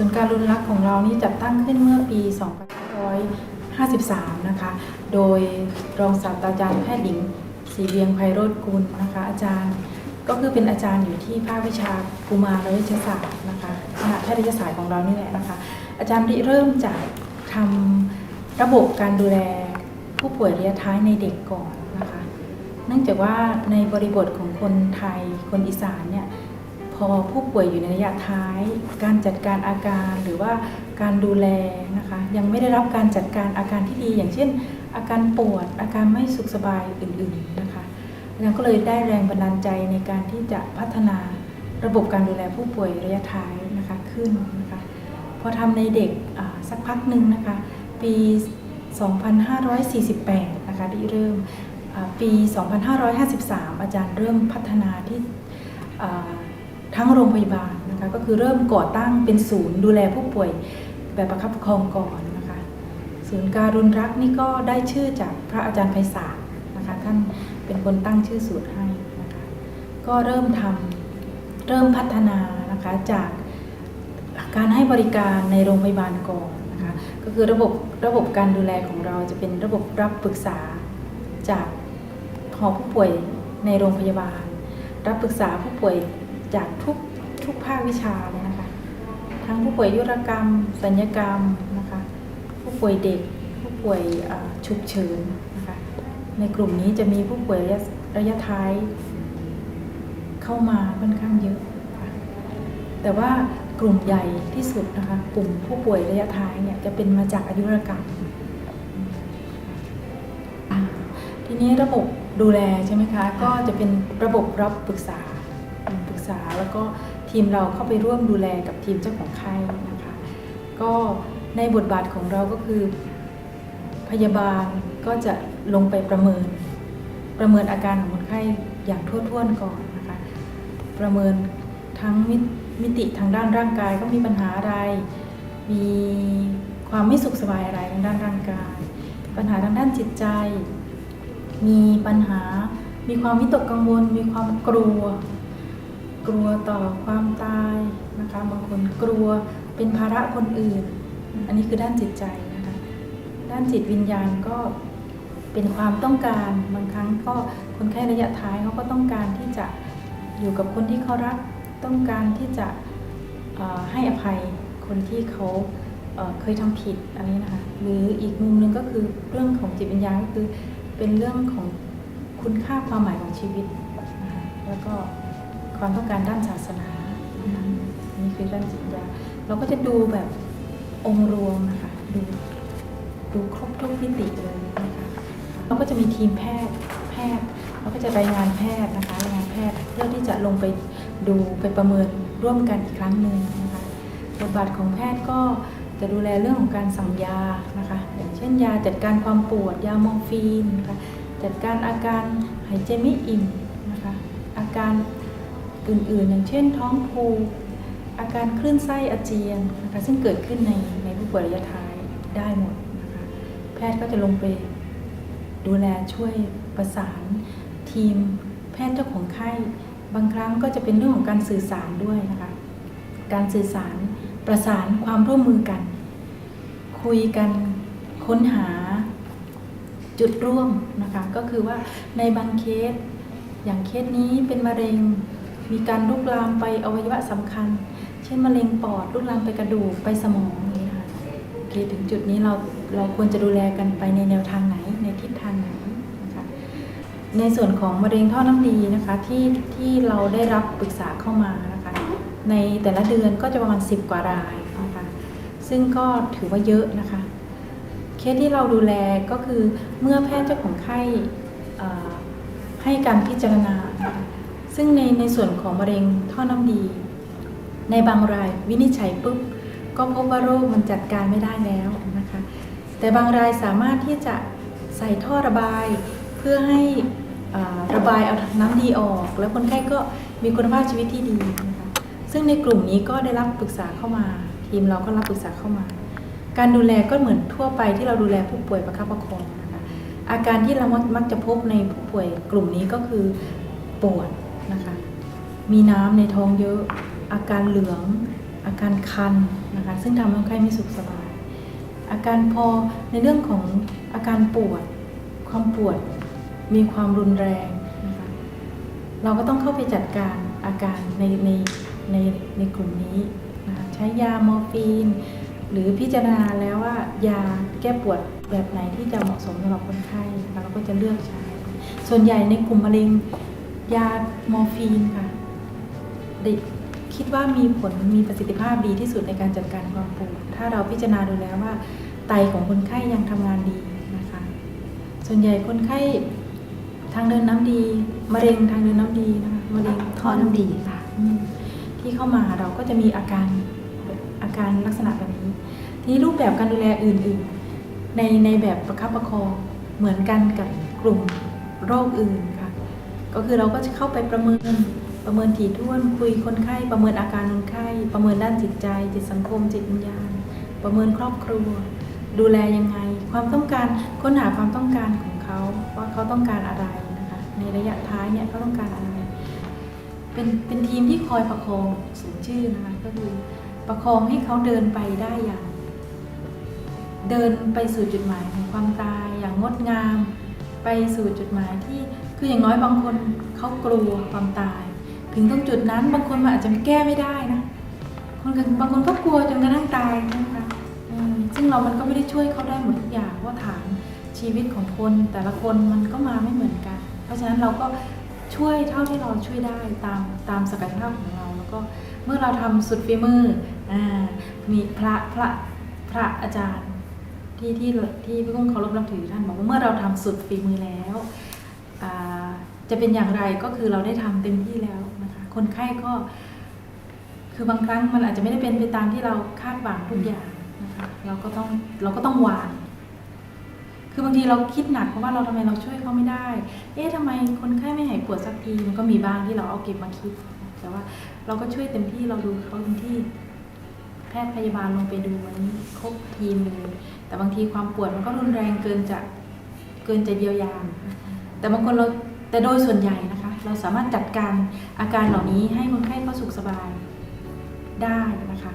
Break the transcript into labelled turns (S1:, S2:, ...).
S1: ศูนย์การรุนรักของเรานี่จัดตั้งขึ้นเมื่อปี 2553 นะคะ โดยรองศาสตราจารย์แพทย์หญิงศรีเวียงไพโรธกุลนะคะ อาจารย์ก็คือเป็นอาจารย์อยู่ที่ภาควิชากุมารเวชศาสตร์นะคะคณะแพทยศาสตร์ของเรานี่แหละนะคะ อาจารย์ริเริ่มจากทำระบบการดูแลผู้ป่วยระยะท้ายในเด็กก่อนนะคะ เนื่องจากว่าในบริบทของคนไทยคนอีสานเนี่ย พอผู้ป่วยอยู่ในระยะท้าย การจัดการอาการหรือว่าการดูแลนะคะยังไม่ได้รับการจัดการอาการที่ดี อย่างเช่น อาการปวดอาการไม่สุขสบายอื่นๆนะคะอาจาก็เลยได้แรงบันดาลใจในการที่จะพัฒนาระบบการดูแลผู้ป่วยระยะท้ายนะคะขึ้นนะคะพอทำในเด็กสักพักหนึ่งนะคะปี 2548 นะคะที่เริ่มอ่าปี 2553 อาจารย์เริ่มพัฒนาที่ ทั้งโรงพยาบาลนะคะก็คือเริ่มก่อตั้งเป็นศูนย์ดูแลผู้ป่วยแบบประคับประคองก่อนนะคะศูนย์การุณรักนี่ก็ได้ชื่อจากพระอาจารย์ไพศาลนะคะท่านเป็นคนตั้งชื่อศูนย์ให้นะคะก็เริ่มทำเริ่มพัฒนานะคะจากการให้บริการในโรงพยาบาลก่อนนะคะก็คือระบบระบบการดูแลของเราจะเป็นระบบรับปรึกษาจากหอผู้ป่วยในโรงพยาบาล รับปรึกษาผู้ป่วย จากทุกทุกภาควิชาเลยนะคะ ทั้งผู้ป่วยยุรกรรม สัญญกรรมนะคะ ผู้ป่วยเด็ก ผู้ป่วยฉุกเฉินนะคะ ในกลุ่มนี้จะมีผู้ป่วยระยะระยะท้ายเข้ามาค่อนข้างเยอะค่ะแต่ว่ากลุ่มใหญ่ที่สุดนะคะ กลุ่มผู้ป่วยระยะท้ายเนี่ยจะเป็นมาจากอายุรกรรม ทีนี้ระบบดูแลใช่ไหมคะ ก็จะเป็นระบบรับปรึกษา ษา แล้วก็ทีมเราเข้าไปร่วมดูแลกับทีมเจ้าของไข้นะคะ ก็ในบทบาทของเราก็คือ พยาบาลก็จะลงไปประเมิน ประเมินอาการของคนไข้อย่างทั่วท้วนก่อนนะคะ ประเมินทั้งมิมิติทางด้านร่างกายก็มีปัญหาอะไร มีความไม่สุขสบายอะไรทางด้านร่างกาย ปัญหาทางด้านจิตใจ มีปัญหา มีความวิตกกังวล มีความกลัว กลัวต่อความตายนะคะบางคนกลัวเป็นภาระคนอื่น อันนี้คือด้านจิตใจนะคะด้านจิตวิญญาณก็เป็นความต้องการบางครั้งก็คนไข้ระยะท้ายเขาก็ต้องการที่จะอยู่กับคนที่เขารักต้องการที่จะให้อภัยคนที่เขาเคยทำผิดอันนี้นะคะหรืออีกมุมหนึ่งก็คือเรื่องของจิตวิญญาณก็คือเป็นเรื่องของคุณค่าความหมายของชีวิตนะคะแล้วก็ ความต้องการด้านศาสนานี่คือด้านจิตวิญาณเราก็จะดูแบบองค์รวมนะคะดูดูครบทุกมิติเลยนะคะเราก็จะมีทีมแพทย์แพทย์เราก็จะรายงานแพทย์นะคะรายงานแพทย์เพื่อที่จะลงไปดูไปประเมินร่วมกันอีกครั้งหนึ่งนะคะบทบาทของแพทย์ก็จะดูแลเรื่องของการสั่งยานะคะอย่างเช่นยาจัดการความปวดยามอร์ฟีนนะคะจัดการอาการหายใจไม่อิ่มนะคะอาการ อื่นๆ อย่างเช่นท้องผูกอาการคลื่นไส้อาเจียนนะคะซึ่งเกิดขึ้นในในผู้ป่วยระยะท้ายได้หมดนะคะแพทย์ก็จะลงไปดูแลช่วยประสานทีม แพทย์เจ้าของไข้ บางครั้งก็จะเป็นเรื่องของการสื่อสารด้วยนะคะการสื่อสารประสานความร่วมมือกัน คุยกันค้นหาจุดร่วมนะคะก็คือว่าในบางเคสอย่างเคสนี้เป็นมะเร็ง มีการลุกลามไปอวัยวะสำคัญ เช่นมะเร็งปอดลุกลามไปกระดูกไปสมองอย่างนี้นะคะโอเคถึงจุดนี้เราเราควรจะดูแลกันไปในแนวทางไหนในทิศทางไหนนะคะในส่วนของมะเร็งท่อน้ำดีนะคะที่ที่เราได้รับปรึกษาเข้ามานะคะในแต่ละเดือนก็จะประมาณ 10 กว่ารายนะคะซึ่งก็ถือว่าเยอะนะคะเคสที่เราดูแลก็คือเมื่อแพทย์เจ้าของไข้ให้การพิจารณานะคะ ซึ่งในในส่วนของมะเร็งท่อน้ำดี ในบางรายวินิจฉัยปุ๊บก็พบว่าโรคมันจัดการไม่ได้แล้วนะคะ แต่บางรายสามารถที่จะใส่ท่อระบายเพื่อให้อ่าระบายเอาน้ำดีออก แล้วคนไข้ก็มีคุณภาพชีวิตที่ดีนะคะซึ่งในกลุ่มนี้ก็ได้รับปรึกษาเข้ามา ทีมเราก็รับปรึกษาเข้ามา การดูแลก็เหมือนทั่วไปที่เราดูแลผู้ป่วยประคับประคองนะคะอาการที่เรามักจะพบในผู้ป่วยกลุ่มนี้ก็คือปวด มีน้ำในท้องเยอะ อาการเหลือง อาการคันนะคะ ซึ่งทำให้คนไข้ไม่สุขสบาย อาการพอในเรื่องของอาการปวด ความปวดมีความรุนแรงนะคะ เราก็ต้องเข้าไปจัดการอาการในในในในกลุ่มนี้นะคะใช้ยามอร์ฟีน หรือพิจารณาแล้วว่ายาแก้ปวดแบบไหนที่จะเหมาะสมสำหรับคนไข้นะคะเราก็จะเลือกใช้ ส่วนใหญ่ในกลุ่มมะเร็งยา มอร์ฟีนค่ะ ได้คิดว่ามีผลมีประสิทธิภาพดีที่สุดในการจัดการความปวดถ้าเราพิจารณาดูแล้วว่า ไตของคนไข้ยังทำงานดีนะคะ ส่วนใหญ่คนไข้ทางเดินน้ำดีมะเร็งทางเดินน้ำดีนะคะมะเร็ง
S2: ท่อน้ำดีค่ะ
S1: อืมที่เข้ามาเราก็จะมีอาการอาการลักษณะแบบนี้ ทีนี้รูปแบบการดูแลอื่น ๆ ในในแบบประคับประคองเหมือนกันกับกลุ่มโรคอื่นค่ะ ก็คือเราก็จะเข้าไปประเมิน ประเมินถี่ถ้วนคุยคนไข้ ประเมินอาการคนไข้ ประเมินด้านจิตใจ จิตสังคม จิตวิญญาณ ประเมินครอบครัว ดูแลยังไง ความต้องการค้นหาความต้องการของเขาว่าเขาต้องการอะไรนะคะในระยะท้ายเนี่ยเขาต้องการอะไร เป็นเป็นทีมที่คอยประคองสมชื่อนะคะก็คือประคองให้เขาเดินไปได้อย่าง เดินไปสู่จุดหมายของความตายอย่างงดงาม ไปสู่จุดหมายที่คืออย่างน้อยบางคนเขากลัวความตาย ถึงตรงจุดนั้น บางคนมันอาจจะแก้ไม่ได้นะคนก็บางคนก็กลัวจนกระทั่งตายนะคะซึ่งเรามันก็ไม่ได้ช่วยเขาได้หมดทุกอย่างเพราะฐานชีวิตของคน แต่ละคนมันก็มาไม่เหมือนกัน เพราะฉะนั้นเราก็ช่วยเท่าที่เราช่วยได้ตามตามศักยภาพของเรา แล้วก็เมื่อเราทำสุดฝีมืออ่ามีพระพระพระอาจารย์ที่ที่ที่พี่กุ้งเคารพนับถือท่านบอกว่าเมื่อเราทำสุดฝีมือแล้วอ่า จะเป็นอย่างไรก็คือเราได้ทำเต็มที่แล้วนะคะคนไข้ก็คือบางครั้งมันอาจจะไม่ได้เป็นไปตามที่เราคาดหวังทุกอย่างนะคะเราก็ต้องเราก็ต้องวาง คือบางทีเราคิดหนักเพราะว่าเราทำไมเราช่วยเขาไม่ได้ เอ๊ะทำไมคนไข้ไม่หายปวดสักทีมันก็มีบ้างที่เราเอาเก็บมาคิด แต่ว่าเราก็ช่วยเต็มที่เราดูเขาเต็มที่ แพทย์พยาบาลลงไปดูวันครบทีมเลยแต่บางทีความปวดมันก็รุนแรงเกินจะเกินจะเยียวยาแต่บางคนเรา แต่โดยส่วนใหญ่นะคะ เราสามารถจัดการอาการเหล่านี้ให้คนไข้เขาสุขสบายได้นะคะ